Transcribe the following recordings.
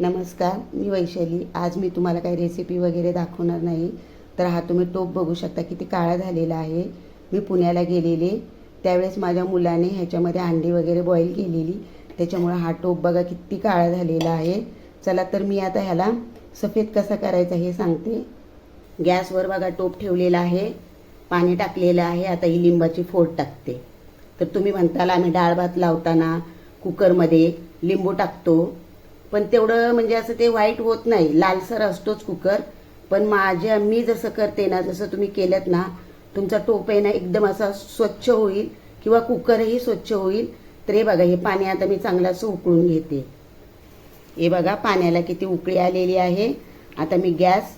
नमस्कार मी वैशाली. आज मी तुम्हाला काही रेसिपी वगैरे दाखवणार नाही. तर हा तुम्ही टोप बघू शकता किती काळा झालेला आहे. मी पुण्याला गेलेले. त्यावेळेस माझ्या मुलाने ह्याच्यामध्ये अंडी वगैरे बॉईल केलेली. त्याच्यामुळे हा टोप बघा किती काळा झालेला आहे. चला तर मी आता ह्याला सफेद कसा करायचा हे सांगते. गॅसवर बघा टोप ठेवलेला आहे. पाणी टाकलेलं आहे. आता ही लिंबाची फोड टाकते. तर तुम्ही म्हणताल आम्ही डाळ भात लावताना कुकरमध्ये लिंबू टाकतो. पण तेवढं म्हणजे असं ते वाईट होत नाही. लालसर असतोच कुकर. पण माझ्या मी जसं करते ना जसं तुम्ही केलं ना तुमचा टोप आहे ना एकदम असा स्वच्छ होईल किंवा कुकरही स्वच्छ होईल. तर हे बघा हे पाणी आता मी चांगलं असं उकळून घेते. हे बघा पाण्याला किती उकळी आलेली आहे. आता मी गॅस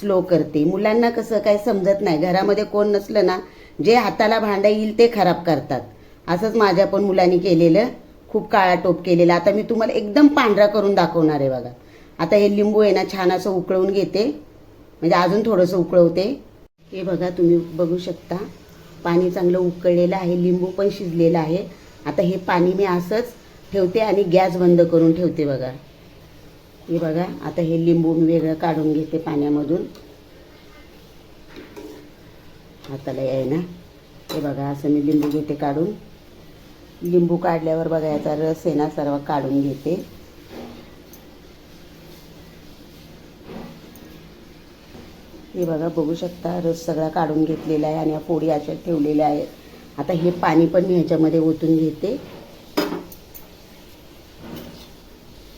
स्लो करते. मुलांना कसं काय समजत नाही. घरामध्ये कोण नसलं ना जे हाताला भांडं येईल ते खराब करतात. असंच माझ्या पण मुलांनी केलेलं. खूप काळा टोप केलेला. आता मी तुम्हाला एकदम पांढरा करून दाखवणार आहे बघा. आता हे लिंबू आहे ना छान असं उकळून घेते. म्हणजे अजून थोडंसं उकळवते. हे बघा तुम्ही बघू शकता. पाणी चांगलं उकळलेलं आहे लिंबू पण शिजलेलं आहे. आता हे पाणी मी असंच ठेवते आणि गॅस बंद करून ठेवते बघा. हे बघा आता हे लिंबू मी वेगळं काढून घेते पाण्यामधून. हाताला आहे ना हे बघा असं मी लिंबू घेते काढून. लिंबू काढल्यावर बघा याचा रस आहे ना सर्व काढून घेते. हे बघा बघू शकता रस सगळा काढून घेतलेला आहे आणि या पोळी अशा ठेवलेल्या आहेत. आता हे पाणी पण मी ह्याच्यामध्ये ओतून घेते.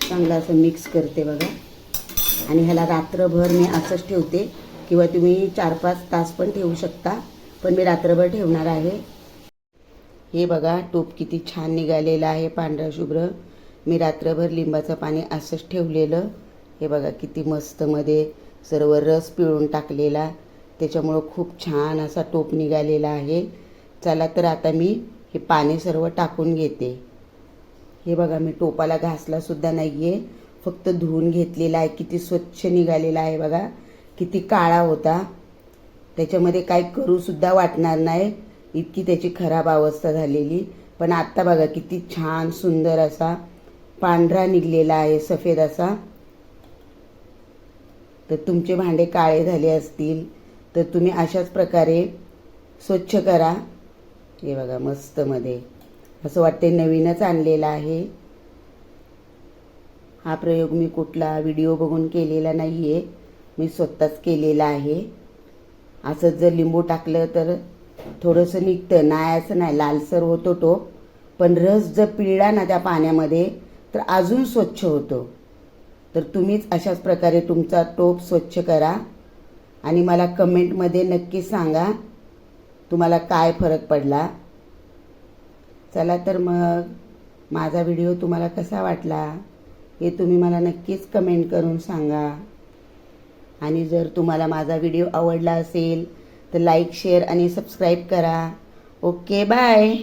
चांगलं असं मिक्स करते बघा. आणि ह्याला रात्रभर मी असंच ठेवते. किंवा तुम्ही चार पाच तास पण ठेवू शकता. पण मी रात्रभर ठेवणार आहे. हे बघा टोप किती छान निघालेलं आहे पांढरा शुभ्र. मी रात्रभर लिंबाचं पाणी असंच ठेवलेलं. हे बघा किती मस्तमध्ये सर्व रस पिळून टाकलेला. त्याच्यामुळं खूप छान असा टोप निघालेला आहे. चला तर आता मी हे पाणी सर्व टाकून घेते. हे बघा मी टोपाला घासलासुद्धा नाही आहे फक्त धुवून घेतलेला आहे. किती स्वच्छ निघालेला आहे बघा. किती काळा होता. त्याच्यामध्ये काय करूसुद्धा वाटणार नाही. इतकी त्याची खराब अवस्था झालेली. पण आत्ता बघा किती छान सुंदर असा पांढरा निघलेला आहे सफेद असा. तर तुमचे भांडे काळे झाले असतील तर तुम्ही अशाच प्रकारे स्वच्छ करा. हे बघा मस्तमध्ये असं वाटते नवीनच आणलेला आहे. हा प्रयोग मी कुठला व्हिडिओ बघून केलेला नाही आहे मी स्वतःच केलेला आहे. असंच जर लिंबू टाकलं तर थोडंसं निघतं नाही असं नाही लालसर होतो तो. पण रस जर पिळला ना त्या पाण्यामध्ये तर अजून स्वच्छ होतो. तर तुम्हीच अशाच प्रकारे तुमचा टोप स्वच्छ करा. आणि मला कमेंटमध्ये नक्की सांगा तुम्हाला काय फरक पडला. चला तर मग माझा व्हिडिओ तुम्हाला कसा वाटला हे तुम्ही मला नक्कीच कमेंट करून सांगा. आणि जर तुम्हाला माझा व्हिडिओ आवडला असेल तर लाईक शेअर आणि सबस्क्राईब करा. Okay bye